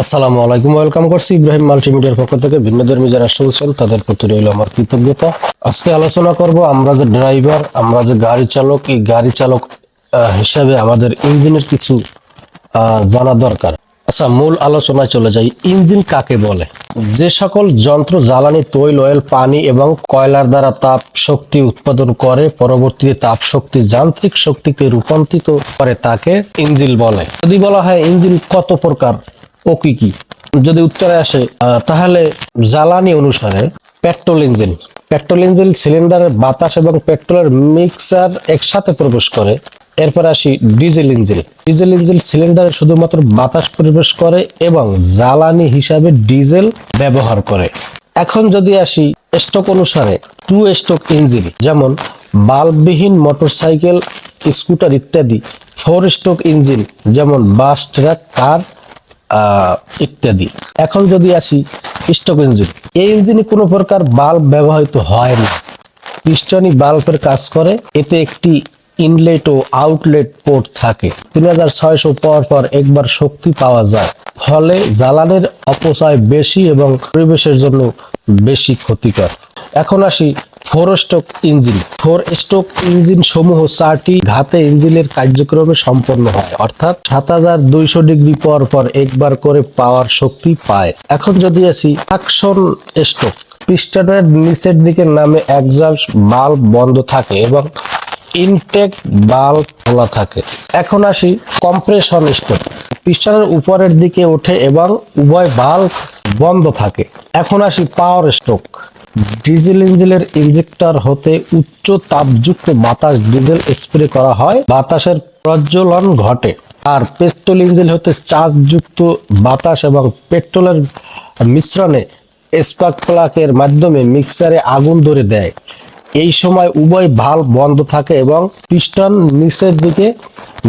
আসসালামু আলাইকুম, ওয়েলকাম করছি ইব্রাহিম মাল্টিমিডিয়ার পক্ষ থেকে ভিন্ন ধর্মী যারা শুনছেন, তাদের প্রতি রইল আমার কৃতজ্ঞতা। আজকে আলোচনা করব, আমরা যে ড্রাইভার, আমরা যে গাড়ি চালক, এই গাড়ি চালক হিসাবে আমাদের ইঞ্জিনের কিছু জানা দরকার। আচ্ছা মূল আলোচনায় চলে যাই। ইঞ্জিন কাকে বলে? যে সকল যন্ত্র, জ্বালানি, তৈল, অয়েল, পানি এবং কয়লার দ্বারা তাপ শক্তি উৎপাদন করে, পরবর্তীতে তাপ শক্তি যান্ত্রিক শক্তিতে রূপান্তরিত করে তাকে ইঞ্জিন বলে। যদি বলা হয় ইঞ্জিন কত প্রকার? ও যদি উত্তরে আসে তাহলে জ্বালানি অনুসারে পেট্রোল ইঞ্জিন। পেট্রোল ইঞ্জিন সিলিন্ডারের বাতাস এবং পেট্রোলের মিক্সার একসাথে প্রবেশ করে। এরপর আসি ডিজেল ইঞ্জিন। ডিজেল ইঞ্জিন সিলিন্ডারে শুধুমাত্র বাতাস প্রবেশ করে এবং জ্বালানি হিসাবে ডিজেল ব্যবহার করে। এখন যদি আসি স্টক অনুসারে টু স্টক ইঞ্জিন, যেমন বাল্ববিহীন মোটরসাইকেল, স্কুটার ইত্যাদি। ফোর স্টক ইঞ্জিন, যেমন বাস, ট্রাক, কার ইত্যাদি। এখন যদি আসি স্টক ইঞ্জিন। এই ইঞ্জিনে কোনো প্রকার বাল্ব ব্যবহৃত হয় না। পিস্টনই বাল্বের কাজ করে। এতে একটি ইনলেট ও আউটলেট পোর্ট থাকে। তিন হাজার ছয়শো পর পর একবার শক্তি পাওয়া যায়। ফলে জ্বালানির অপচয় বেশি এবং পরিবেশের জন্য বেশি ক্ষতিকর। এখন আসি four stroke engine. Four stroke engine সমূহ চারটি ঘাতে ইঞ্জিনের কার্যক্রমে সম্পন্ন হয়, অর্থাৎ সাত হাজার দুইশো ডিগ্রি পর পর একবার করে পাওয়ার শক্তি পায়। এখন যদি আসি অ্যাকশন স্ট্রোক পিস্টনের নিচের দিকে নামে একজাস্ট বাল্ব বন্ধ থাকে এবং ইনটেক বাল্ব খোলা থাকে। এখন আসি কম্প্রেশন স্ট্রোক পিস্টনের উপরের দিকে ওঠে এবং উভয় বাল্ব বন্ধ থাকে। এখন আসি পাওয়ার স্ট্রোক ডিজেল ইঞ্জিনের ইঞ্জেক্টর হতে উচ্চ তাপযুক্ত বাতাস ডিজেল স্প্রে করা হয়। বাতাসের প্রজ্বলন ঘটে আর পেট্রোল ইঞ্জিন হতে চার্জযুক্ত বাতাস এবং পেট্রোলের মিশ্রণে স্পার্ক প্লাকের মাধ্যমে মিক্সারে আগুন ধরে দেয়। এই সময় উভয় ভালো বন্ধ থাকে এবং পিস্টন নিচের দিকে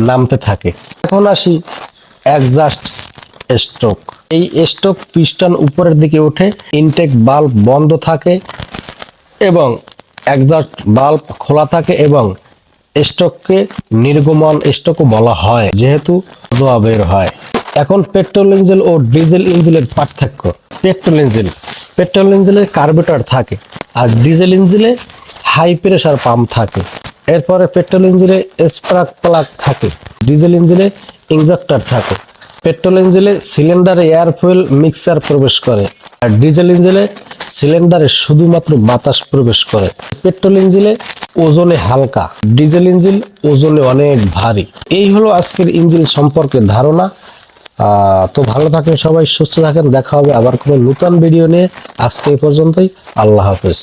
নামতে থাকে। এখন আসি অ্যাডজাস্ট স্ট্রোক এই স্ট্রোক পিস্টন উপরের দিকে ওঠে, ইনটেক বাল্ব বন্ধ থাকে এবং একজাস্ট বাল্ব খোলা থাকে এবং স্টককে নির্গমন স্টকও বলা হয়, যেহেতু ধোয়া বের হয়। এখন পেট্রোল ইঞ্জিন ও ডিজেল ইঞ্জিনের পার্থক্য। পেট্রোল ইঞ্জিন পেট্রোল ইঞ্জিনের কার্বেটার থাকে আর ডিজেল ইঞ্জিনে হাই প্রেশার পাম্প থাকে। এরপরে পেট্রোল ইঞ্জিনে স্পার্ক প্লাগ থাকে, ডিজেল ইঞ্জিনে ইঞ্জেক্টর থাকে। পেট্রোল ইঞ্জিনে সিলিন্ডারে এয়ার ফুয়েল মিক্সার প্রবেশ করে, আর ডিজেল ইঞ্জিনে সিলিন্ডারে শুধুমাত্র বাতাস প্রবেশ করে। পেট্রোল ইঞ্জিনে ওজনে হালকা, ডিজেল ইঞ্জিন ওজনে অনেক ভারী। এই হলো আজকের ইঞ্জিন সম্পর্কে ধারণা। তো ভালো থাকেন সবাই, সুস্থ থাকেন। দেখা হবে আবার কোনো নতুন ভিডিও নিয়ে। আজকে এই পর্যন্তই। আল্লাহ হাফেজ।